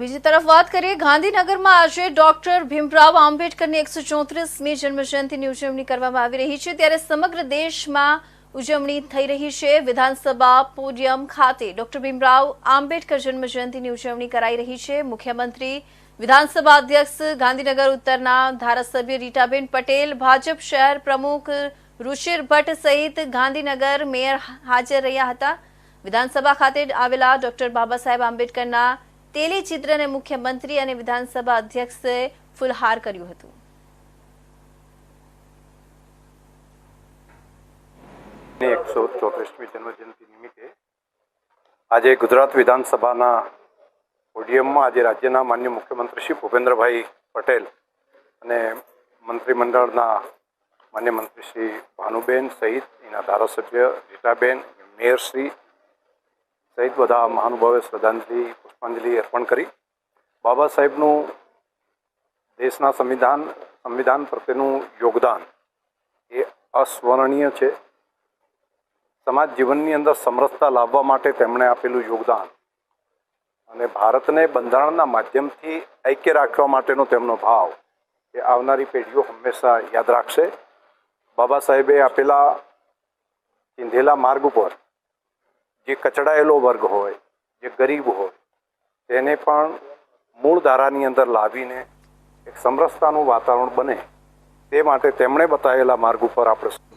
બીજી તરફ વાત કરીએ, ગાંધીનગરમાં આજે ડોક્ટર ભીમરાવ આંબેડકરની એકસો ચોત્રીસમી જન્મજયંતિની ઉજવણી કરવામાં આવી રહી છે. ત્યારે સમગ્ર દેશમાં ઉજવણી થઈ રહી છે. વિધાનસભા પોડિયમ ખાતે ડોક્ટર ભીમરાવ આંબેડકર જન્મજયંતિની ઉજવણી કરાઈ રહી છે. મુખ્યમંત્રી, વિધાનસભા અધ્યક્ષ, ગાંધીનગર ઉત્તરના ધારાસભ્ય રીટાબેન પટેલ, ભાજપ શહેર પ્રમુખ ઋષિર ભટ્ટ સહિત ગાંધીનગર મેયર હાજર રહ્યા હતા. વિધાનસભા ખાતે આવેલા ડોક્ટર બાબા સાહેબ આંબેડકરના તેલી ચિત્રને મુખ્યમંત્રી અને વિધાનસભા અધ્યક્ષે ફુલહાર કર્યું હતું. એકસો ચોત્રીસમી જન્મજયંતિ નિમિત્તે આજે ગુજરાત વિધાનસભાના પોડિયમમાં આજે રાજ્યના માન્ય મુખ્યમંત્રી શ્રી ભૂપેન્દ્રભાઈ પટેલ અને મંત્રીમંડળના માન્ય મંત્રી શ્રી ભાનુબેન સહિત એના ધારાસભ્ય રીટાબેન મેયરશ્રી સહિત બધા મહાનુભાવે શ્રદ્ધાંજલિ પુષ્પાંજલિ અર્પણ કરી બાબા સાહેબનું દેશના સંવિધાન સંવિધાન પ્રત્યેનું યોગદાન એ અસ્મરણીય છે. સમાજ જીવનની અંદર સમરસતા લાવવા માટે તેમણે આપેલું યોગદાન અને ભારતને બંધારણના માધ્યમથી ઐક્ય રાખવા માટેનો તેમનો ભાવ એ આવનારી પેઢીઓ હંમેશા યાદ રાખશે. બાબા સાહેબે આપેલા ચીંધેલા માર્ગ ઉપર જે કચડાયેલો વર્ગ હોય, જે ગરીબ હોય તેને પણ મૂળ ધારાની અંદર લાવીને એક સમરસતાનું વાતાવરણ બને તે માટે તેમણે બતાવેલા માર્ગ ઉપર આપણે